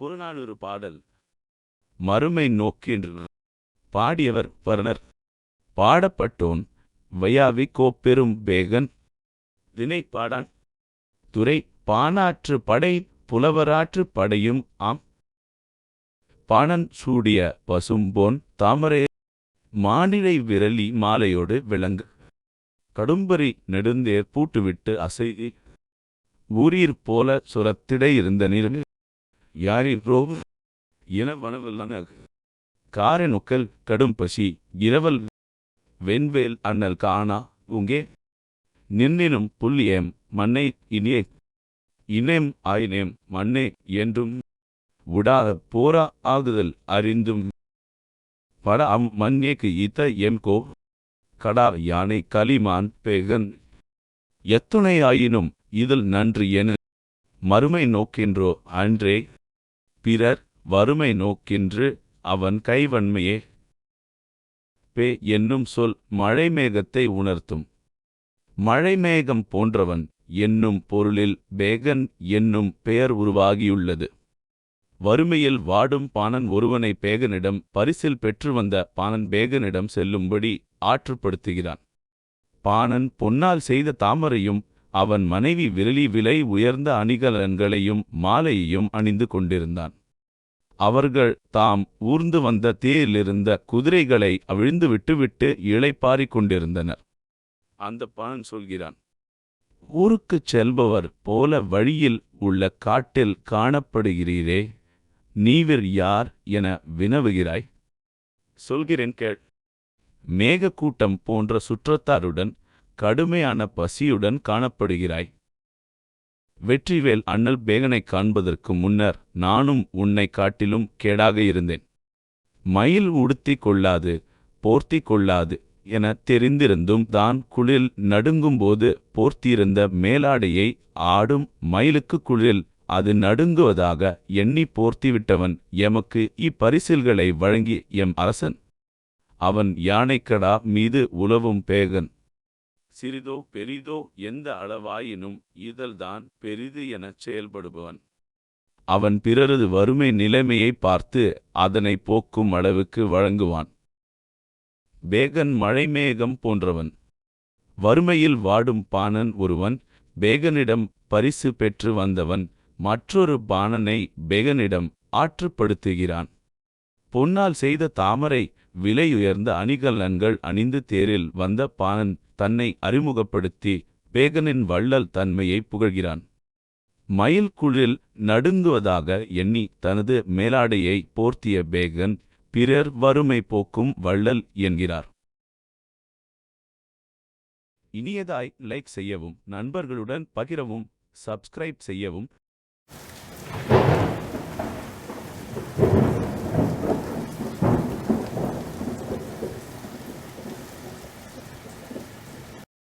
புறநானூறு பாடல். மறுமை நோக்கின்ற பாடியவர் வர்ணர். பாடப்பட்டோன் வையாவி கோப்பெரும் பேகன் பாடான். துறை பானாற்று படை புலவராற்று படையும் ஆம். பாணன் சூடிய பசும்போன் தாமரை மானிடை விரலி மாலையோடு விளங்கு. கடும்பரி நெடுந்தேர் பூட்டுவிட்டு அசைதி ஊரீர் போல சுரத்திடை இருந்த நீர் யாரிர் ரோவு என வனவல்லன காரனுக்கல் கடும் பசி இரவல் வெண்வேல் அண்ணல் காணா உங்கே. நின்னினும் புல்லியேம் மண்ணை இனியே. இனேம் ஆயினேம் மண்ணே என்றும். உடா போரா ஆகுதல் அறிந்தும். பட அம் மண்ணேக்கு இத்த எம் கோ? கடா யானை கலிமான் பேகன். எத்துணை ஆயினும் இதில் நன்று என. மறுமை நோக்கின்றோ அன்றே. பிறர் வறுமை நோக்கின்று அவன் கைவன்மையே. பே என்னும் சொல் மழைமேகத்தை உணர்த்தும். மழைமேகம் போன்றவன் என்னும் பொருளில் பேகன் என்னும் பெயர் உருவாகியுள்ளது. வறுமையில் வாடும் பாணன் ஒருவனை பேகனிடம் பரிசில் பெற்று வந்த பாணன் பேகனிடம் செல்லும்படி ஆற்றுப்படுத்துகிறான். பாணன் பொன்னால் செய்த தாமரையும் அவன் மனைவி விரலி விலை உயர்ந்த அணிகலன்களையும் மாலையையும் அணிந்து கொண்டிருந்தான். அவர்கள் தாம் ஊர்ந்து வந்த தேரிலிருந்த குதிரைகளை அவிழ்ந்து விட்டுவிட்டு இளைப்பாறிக் கொண்டிருந்தனர். அந்த பணன் சொல்கிறான் ஊருக்குச் செல்பவர் போல வழியில் உள்ள காட்டில் காணப்படுகிறீரே நீவிர் யார் என வினவுகிறாய்? சொல்கிறேன் கேள். மேகக்கூட்டம் போன்ற சுற்றத்தாருடன் கடுமையான பசியுடன் காணப்படுகிறாய். வெற்றிவேல் அண்ணல் பேகனைக் காண்பதற்கு முன்னர் நானும் உன்னை காட்டிலும் கேடாக இருந்தேன். மயில் உடுத்திக் கொள்ளாது போர்த்திக் கொள்ளாது என தெரிந்திருந்தும் தான் குளில் நடுங்கும்போது போர்த்தியிருந்த மேலாடையை ஆடும் மயிலுக்கு குளில் அது நடுங்குவதாக எண்ணி போர்த்திவிட்டவன் எமக்கு இப்பரிசில்களை வழங்கி எம் அரசன். அவன் யானைக்கடா மீது உலவும் பேகன். சிறிதோ பெரிதோ எந்த அளவாயினும் இதழ்தான் பெரிது எனச் செயல்படுபவன். அவன் பிறரது வறுமை நிலைமையை பார்த்து அதனை போக்கும் அளவுக்கு வழங்குவான். பேகன் மழைமேகம் போன்றவன். வறுமையில் வாடும் பாணன் ஒருவன் பேகனிடம் பரிசு பெற்று வந்தவன் மற்றொரு பாணனை பேகனிடம் ஆற்றுப்படுத்துகிறான். பொன்னால் செய்த தாமரை விலையுயர்ந்த அணிகலன்கள் அணிந்து தேரில் வந்த பாணன் தன்னை அறிமுகப்படுத்தி பேகனின் வள்ளல் தன்மையை புகழ்கிறான். மயில் குழில் நடுங்குவதாக எண்ணி தனது மேலாடையை போர்த்திய பேகன் பிறர் வறுமை போக்கும் வள்ளல் என்கிறார். இனியதாய் லைக் செய்யவும் நண்பர்களுடன் பகிரவும் சப்ஸ்கிரைப் செய்யவும்